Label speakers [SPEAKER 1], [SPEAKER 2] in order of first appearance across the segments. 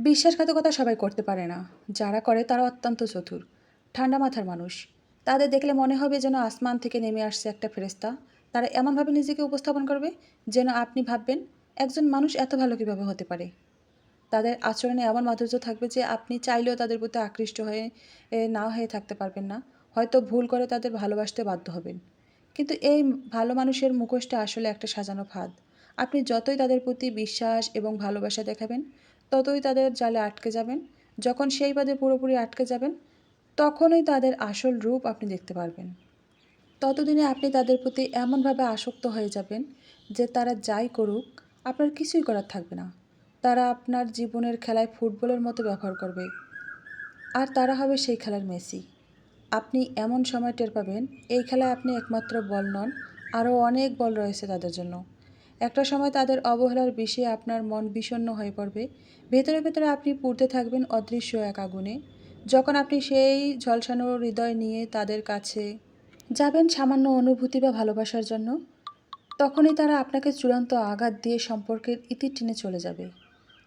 [SPEAKER 1] বিশ্বাসঘাতকতা সবাই করতে পারে না। যারা করে তারা অত্যন্ত চতুর, ঠান্ডা মাথার মানুষ। তাদের দেখলে মনে হবে যেন আসমান থেকে নেমে আসছে একটা ফেরেস্তা তারা এমনভাবে নিজেকে উপস্থাপন করবে যেন আপনি ভাববেন, একজন মানুষ এত ভালো কীভাবে হতে পারে? তাদের আচরণে এমন মাধুর্য থাকবে যে আপনি চাইলেও তাদের প্রতি আকৃষ্ট হয়ে না হয়ে থাকতে পারবেন না। হয়তো ভুল করে তাদের ভালোবাসতে বাধ্য হবেন। কিন্তু এই ভালো মানুষের মুখোশটা আসলে একটা সাজানো ফাঁদ। আপনি যতই তাদের প্রতি বিশ্বাস এবং ভালোবাসা দেখাবেন ততই তাদের জালে আটকে যাবেন। যখন সেই বাদে পুরোপুরি আটকে যাবেন, তখনই তাদের আসল রূপ আপনি দেখতে পারবেন। ততদিনে আপনি তাদের প্রতি এমনভাবে আসক্ত হয়ে যাবেন যে তারা যাই করুক, আপনার কিছুই করার থাকবে না। তারা আপনার জীবনের খেলায় ফুটবলের মতো ব্যবহার করবে। আর তারা হবে সেই খেলার মেসি। আপনি এমন সময় টের পাবেন, এই খেলায় আপনি একমাত্র বল নন, আরও অনেক বল রয়েছে তাদের জন্য। একটা সময় তাদের অবহেলার বিষয়ে আপনার মন বিষণ্ণ হয়ে পড়বে। ভেতরে ভেতরে আপনি পুড়তে থাকবেন অদৃশ্য এক আগুনে। যখন আপনি সেই ঝলসানো হৃদয় নিয়ে তাদের কাছে যাবেন সামান্য অনুভূতি বা ভালোবাসার জন্য, তখনই তারা আপনাকে চূড়ান্ত আঘাত দিয়ে সম্পর্কের ইতি টেনে চলে যাবে।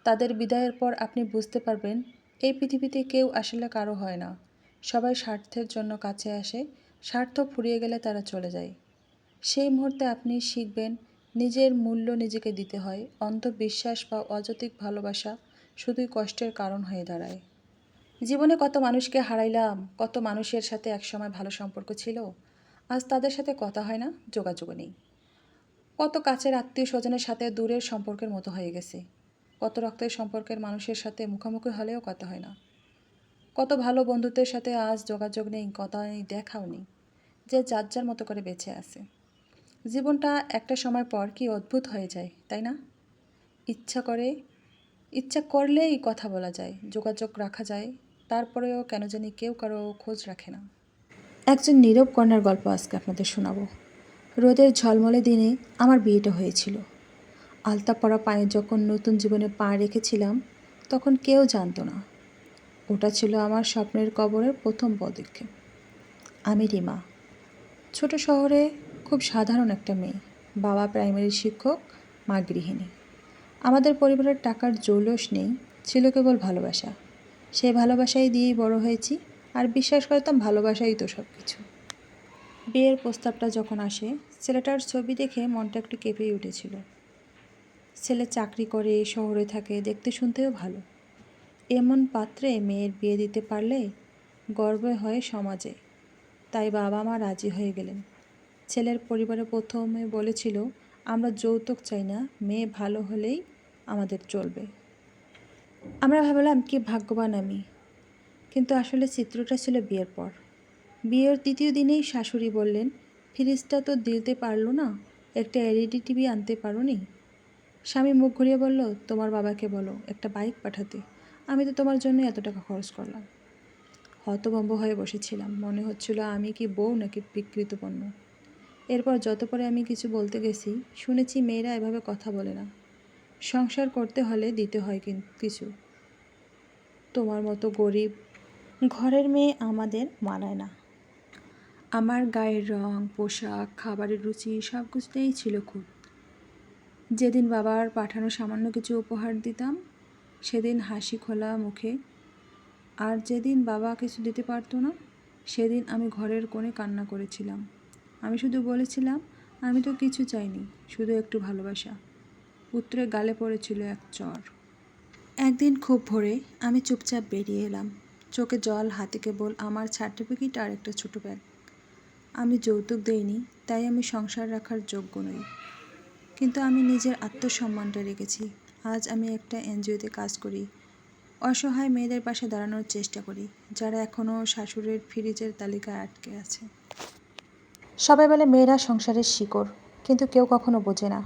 [SPEAKER 1] তাদের বিদায়ের পর আপনি বুঝতে পারবেন, এই পৃথিবীতে কেউ আসলে কারও হয় না। সবাই স্বার্থের জন্য কাছে আসে, স্বার্থ ফুরিয়ে গেলে তারা চলে যায়। সেই মুহূর্তে আপনি শিখবেন নিজের মূল্য নিজেকে দিতে হয়, অন্ধবিশ্বাস বা অযৌতিক ভালোবাসা শুধুই কষ্টের কারণ হয়ে দাঁড়ায়। জীবনে কত মানুষকে হারাইলাম, কত মানুষের সাথে একসময় ভালো সম্পর্ক ছিল? আজ তাদের সাথে কথা হয় না যোগাযোগ নেই। কত কাছের আত্মীয় স্বজনের সাথে দূরের সম্পর্কের মতো হয়ে গেছে। কত রক্তের সম্পর্কের মানুষের সাথে মুখোমুখি হলেও কথা হয় না। কত ভালো বন্ধুত্বের সাথে আজ যোগাযোগ নেই কথা নেই দেখাও নেই, যে যার যার মতো করে বেঁচে আছে। জীবনটা একটা সময় পর কি অদ্ভুত হয়ে যায়, তাই না? ইচ্ছা করে, ইচ্ছা করলেই কথা বলা যায়, যোগাযোগ রাখা যায়, তারপরেও কেন জানি কেউ কারও খোঁজ রাখে না। একজন নীরব কন্যার গল্প আজকে আপনাদের শোনাবো। রোদের ঝলমলে দিনে আমার বিয়েটা হয়েছিল। আলতা পরা পায়ে যখন নতুন জীবনে পা রেখেছিলাম, তখন কেউ জানতো না। ওটা ছিল আমার স্বপ্নের কবরের প্রথম পদক্ষেপ। আমি রিমা। ছোট শহরে খুব সাধারণ একটা মেয়ে। বাবা প্রাইমারি শিক্ষক, মা গৃহিণী। আমাদের পরিবারের টাকার জৌলস নেই ছিল কেবল ভালোবাসা। সেই ভালোবাসাই দিয়েই বড় হয়েছি, আর বিশ্বাস করতাম ভালোবাসাই তো সব কিছু বিয়ের প্রস্তাবটা যখন আসে, ছেলেটার ছবি দেখে মনটা একটু কেঁপেই উঠেছিল। ছেলে চাকরি করে, শহরে থাকে, দেখতে শুনতেও ভালো। এমন পাত্রে মেয়ের বিয়ে দিতে পারলে গর্ব হয় সমাজে। তাই বাবা মা রাজি হয়ে গেলেন। ছেলের পরিবারে প্রথমে বলেছিল, আমরা যৌতুক চাই না, মেয়ে ভালো হলেই আমাদের চলবে। আমরা ভাবলাম, কি ভাগ্যবান আমি। কিন্তু আসলে চিত্রটা ছিল বিয়ের পর। বিয়ের তৃতীয় দিনেই শাশুড়ি বললেন, ফ্রিজটা তো দিতে পারল না, একটা এলইডি টিভি আনতে পারো নি স্বামী মুখ ঘুরিয়ে বলল, তোমার বাবাকে বলো, একটা বাইক পাঠাতে। আমি তো তোমার জন্য এত টাকা খরচ করলাম। হতভম্ব হয়ে বসেছিলাম। মনে হচ্ছিল, আমি কি বউ নাকি বিকৃত পণ্য? এরপর যত পরে আমি কিছু বলতে গেছি, শুনেছি মেয়েরা এভাবে কথা বলে না। সংসার করতে হলে দিতে হয় কিছু। তোমার মতো গরিব ঘরের মেয়ে আমাদের মানায় না। আমার গায়ের রং, পোশাক, খাবারের রুচি সব কিছুতেই ছিল খুব। যেদিন বাবার পাঠানো সামান্য কিছু উপহার দিতাম, সেদিন হাসি খোলা মুখে। আর যেদিন বাবা কিছু দিতে পারতো না, সেদিন আমি ঘরের কোণে কান্না করেছিলাম। আমি শুধু বলেছিলাম, আমি তো কিছু চাইনি, শুধু একটু ভালোবাসা। পুত্রের গালে পড়েছিল এক চর। একদিন খুব ভোরে আমি চুপচাপ বেরিয়ে এলাম। চোখে জল, হাতে কেবল আমার সার্টিফিকেট আর একটা ছোটো ব্যাগ। আমি যৌতুক দেইনি, তাই আমি সংসার রাখার যোগ্য নই। কিন্তু আমি নিজের আত্মসম্মানটা রেখেছি। আজ আমি একটা এনজিওতে কাজ করি। অসহায় মেয়েদের পাশে দাঁড়ানোর চেষ্টা করি, যারা এখনও শাশুড়ির ফ্রিজের তালিকায় আটকে আছে। সবাই বলে মেয়েরা সংসারের শিকড়, কিন্তু কেউ কখনো বোঝে না।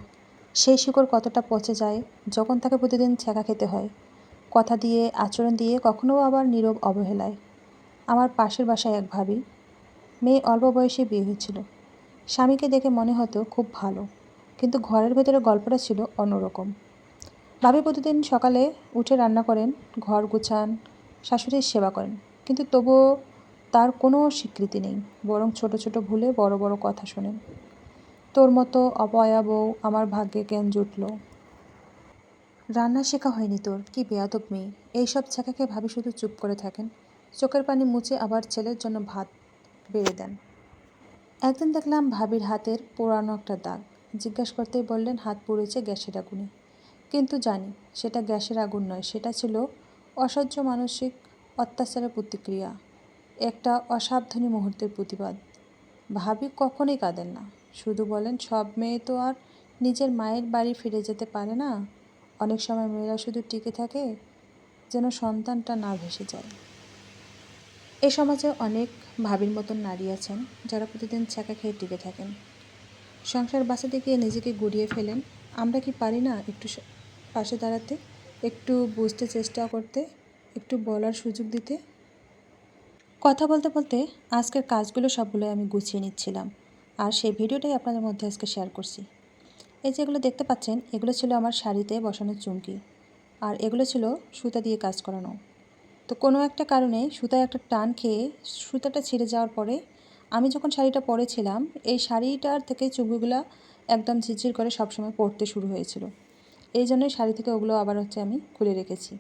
[SPEAKER 1] সেই শিকড় কতটা পচে যায় যখন তাকে প্রতিদিন ছেঁকা খেতে হয়। কথা দিয়ে, আচরণ দিয়ে কখনো আবার নীরব অবহেলায়। আমার পাশের বাসায় এক ভাবি, মেয়ে অল্প বয়সে বিয়ে হয়েছিল। স্বামীকে দেখে মনে হতো খুব ভালো, কিন্তু ঘরের ভেতরে গল্পটা ছিল অন্যরকম। ভাবি প্রতিদিন সকালে উঠে রান্না করেন, ঘর গুছান, শাশুড়ির সেবা করেন, কিন্তু তবুও তার কোনো স্বীকৃতি নেই, বরং ছোট ছোট ভুলে বড় বড় কথা শোনেন তোর মতো অপয়া বউ আমার ভাগ্যে কেন জুটলো? রান্না শেখা হয়নি তোর, কি বেয়াদব মেয়ে। এইসব ছেঁকাকে ভাবি শুধু চুপ করে থাকেন। চোখের পানি মুছে আবার ছেলের জন্য ভাত বেড়ে দেন। একদিন দেখলাম ভাবির হাতের পোড়ানো একটা দাগ। জিজ্ঞাসা করতেই বললেন, হাত পুড়েছে গ্যাসের আগুনে। কিন্তু জানি, সেটা গ্যাসের আগুন নয়, সেটা ছিল অসহ্য মানসিক অত্যাচারের প্রতিক্রিয়া। একটা অসাবধানী মুহূর্তের প্রতিবাদ। ভাবি কখনোই কাঁদেন না। শুধু বলেন, সব মেয়ে তো আর নিজের মায়ের বাড়ি ফিরে যেতে পারে না। অনেক সময় মেয়েরা শুধু টিকে থাকে যেন সন্তানটা না ভেসে যায়। এ সমাজে অনেক ভাবির মতন নারী আছেন যারা প্রতিদিন ছ্যাঁকা খেয়ে টিকে থাকেন। সংসার বাঁচাতে গিয়ে নিজেকে গুড়িয়ে ফেলেন। আমরা কি পারি না একটু পাশে দাঁড়াতে, একটু বুঝতে চেষ্টা করতে, একটু বলার সুযোগ দিতে? কথা বলতে বলতে আজকের কাজগুলো সবগুলো আমি গুছিয়ে নিচ্ছিলাম। আর সেই ভিডিওটাই আপনাদের মধ্যে আজকে শেয়ার করছি। এই যেগুলো দেখতে পাচ্ছেন, এগুলো ছিল আমার শাড়িতে বসানো চুমকি। আর এগুলো ছিল সুতা দিয়ে কাজ করানো। তো কোনো একটা কারণে সুতায় একটা টান খেয়ে সুতাটা ছিঁড়ে যাওয়ার পরে আমি যখন শাড়িটা পরেছিলাম, এই শাড়িটার থেকে চুমকিগুলো একদম ঝিরঝির করে সবসময় পরতে শুরু হয়েছিল। এই জন্যই শাড়ি থেকে ওগুলো আবার হচ্ছে আমি খুলে রেখেছি।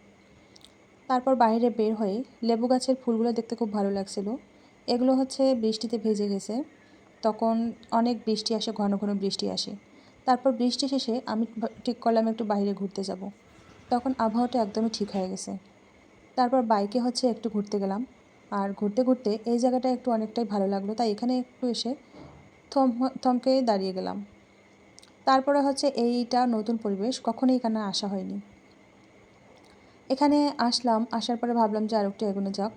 [SPEAKER 1] তারপর বাইরে বের হয়ে লেবু গাছের ফুলগুলো দেখতে খুব ভালো লাগছিল। এগুলো হচ্ছে বৃষ্টিতে ভেজে গেছে। তখন অনেক বৃষ্টি আসে, ঘন ঘন বৃষ্টি আসে। তারপর বৃষ্টি শেষে আমি ঠিক করলাম একটু বাইরে ঘুরতে যাব। তখন আবহাওয়াটা একদমই ঠিক হয়ে গেছে। তারপর বাইকে হচ্ছে একটু ঘুরতে গেলাম। আর ঘুরতে ঘুরতে এই জায়গাটা একটু অনেকটাই ভালো লাগল। তাই এখানে একটু এসে থম, থমকে দাঁড়িয়ে গেলাম। তারপরে হচ্ছে এইটা নতুন পরিবেশ, কখনোই এখানে আসা হয়নি। এখানে আসলাম, আসার পরে ভাবলাম যে আর একটু এগোনো যাক।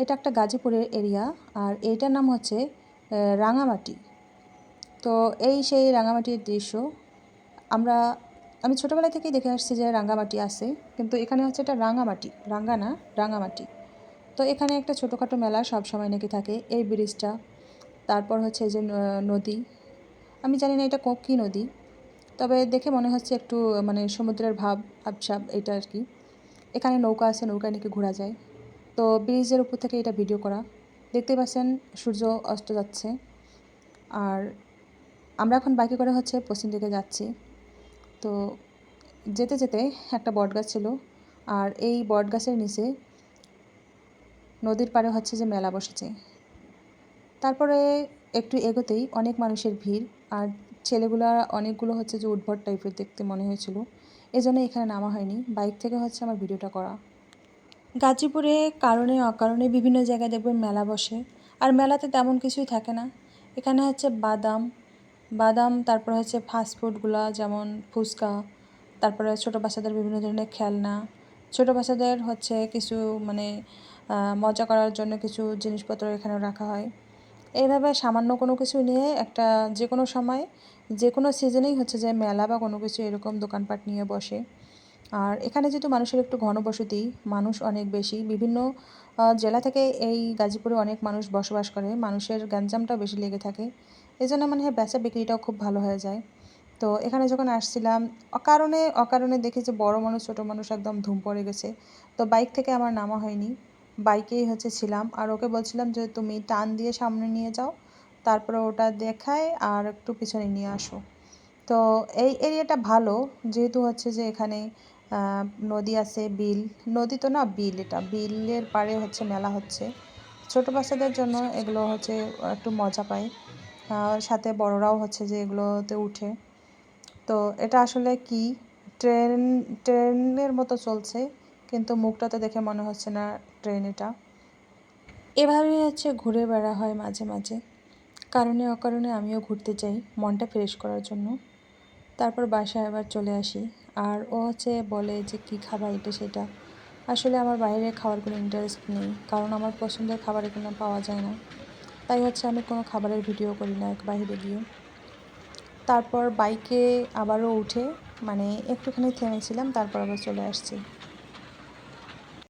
[SPEAKER 1] এটা একটা গাজীপুরের এরিয়া আর এইটার নাম হচ্ছে রাঙামাটি। তো এই সেই রাঙামাটির দৃশ্য। আমরা, আমি ছোটোবেলা থেকেই দেখে আসছি যে রাঙ্গামাটি আছে, কিন্তু এখানে হচ্ছে এটা রাঙামাটি রাঙ্গা না, রাঙামাটি। তো এখানে একটা ছোটোখাটো মেলা সব সময় নাকি থাকে, এই ব্রিজটা। তারপর হচ্ছে যে নদী। আমি জানি না এটা কী নদী, তবে দেখে মনে হচ্ছে একটু মানে সমুদ্রের ভাব আবসাব এটা আর কি। এখানে নৌকা আছে, নৌকায় নাকি ঘোরা যায়। তো ব্রিজের উপর থেকে এটা ভিডিও করা। দেখতে পাচ্ছেন, সূর্য অস্ত যাচ্ছে। আর আমরা এখন বাইকে করে হচ্ছে পশ্চিম দিকে যাচ্ছি। তো যেতে যেতে একটা বট গাছ ছিল। আর এই বট গাছের নিচে নদীর পাড়ে হচ্ছে যে মেলা বসেছে। তারপরে একটু এগোতেই অনেক মানুষের ভিড়। আর ছেলেগুলা অনেকগুলো হচ্ছে যে উদ্ভট টাইপের দেখতে মনে হয়েছিল। এই জন্য এখানে নামা হয়নি। বাইক থেকে হচ্ছে আমার ভিডিওটা করা। গাজীপুরে কারণে অকারণে বিভিন্ন জায়গায় দেখবেন মেলা বসে। আর মেলাতে তেমন কিছুই থাকে না। এখানে হচ্ছে বাদাম বাদাম, তারপর হচ্ছে ফাস্টফুডগুলো যেমন ফুচকা, তারপরে ছোটো বাচ্চাদের বিভিন্ন ধরনের খেলনা, ছোটো বাচ্চাদের হচ্ছে কিছু মানে মজা করার জন্য কিছু জিনিসপত্র এখানে রাখা হয়। এইভাবে সামান্য কোনো কিছু নিয়ে একটা যে কোনো সময় যে কোনো সিজনেই হচ্ছে যে মেলা বা কোনো কিছু এরকম দোকানপাট নিয়ে বসে। আর এখানে যেহেতু মানুষের একটু ঘনবসতি, মানুষ অনেক বেশি, বিভিন্ন জেলা থেকে এই গাজীপুরে অনেক মানুষ বসবাস করে, মানুষের গ্যাঞ্জামটাও বেশি লেগে থাকে। এই জন্য মনে হয়, বেচা বিক্রিটাও খুব ভালো হয়ে যায়। তো এখানে যখন আসছিলাম, অকারণে অকারণে দেখি যে বড় মানুষ, ছোটো মানুষ একদম ধুম পড়ে গেছে। তো বাইক থেকে আমার নামা হয়নি। বাইকেই হচ্ছে ছিলাম। আর ওকে বলছিলাম যে, তুমি টান দিয়ে সামনে নিয়ে যাও, তারপরে ওটা দেখায় আর একটু পিছনে নিয়ে আসো। তো এই এরিয়াটা ভালো, যেহেতু হচ্ছে যে এখানে নদী আছে, বিল। নদী তো না বিল, এটা বিলের পাড়ে হচ্ছে মেলা হচ্ছে। ছোটো বাচ্চাদের জন্য এগুলো হচ্ছে একটু মজা পায়। সাথে বড়রাও হচ্ছে যে এগুলোতে উঠে। তো এটা আসলে কি? ট্রেন, ট্রেনের মতো চলছে। কিন্তু মুখটাতে দেখে মনে হচ্ছে না ট্রেন এটা। এভাবেই হচ্ছে ঘুরে বেড়া হয় মাঝে মাঝে। কারণে অকারণে আমিও ঘুরতে যাই মনটা ফ্রেশ করার জন্য। তারপর বাসায় আবার চলে আসি। আর ও হচ্ছে বলে যে, কী খাবার এটা সেটা? আসলে আমার বাইরে খাওয়ার কোনো ইন্টারেস্ট নেই। কারণ আমার পছন্দের খাবার এখানে পাওয়া যায় না। তাই হচ্ছে আমি কোনো খাবারের ভিডিও করি না বাইরে গিয়ে। তারপর বাইকে আবারও উঠে মানে একটুখানি থেমেছিলাম, তারপর আবার চলে আসছি।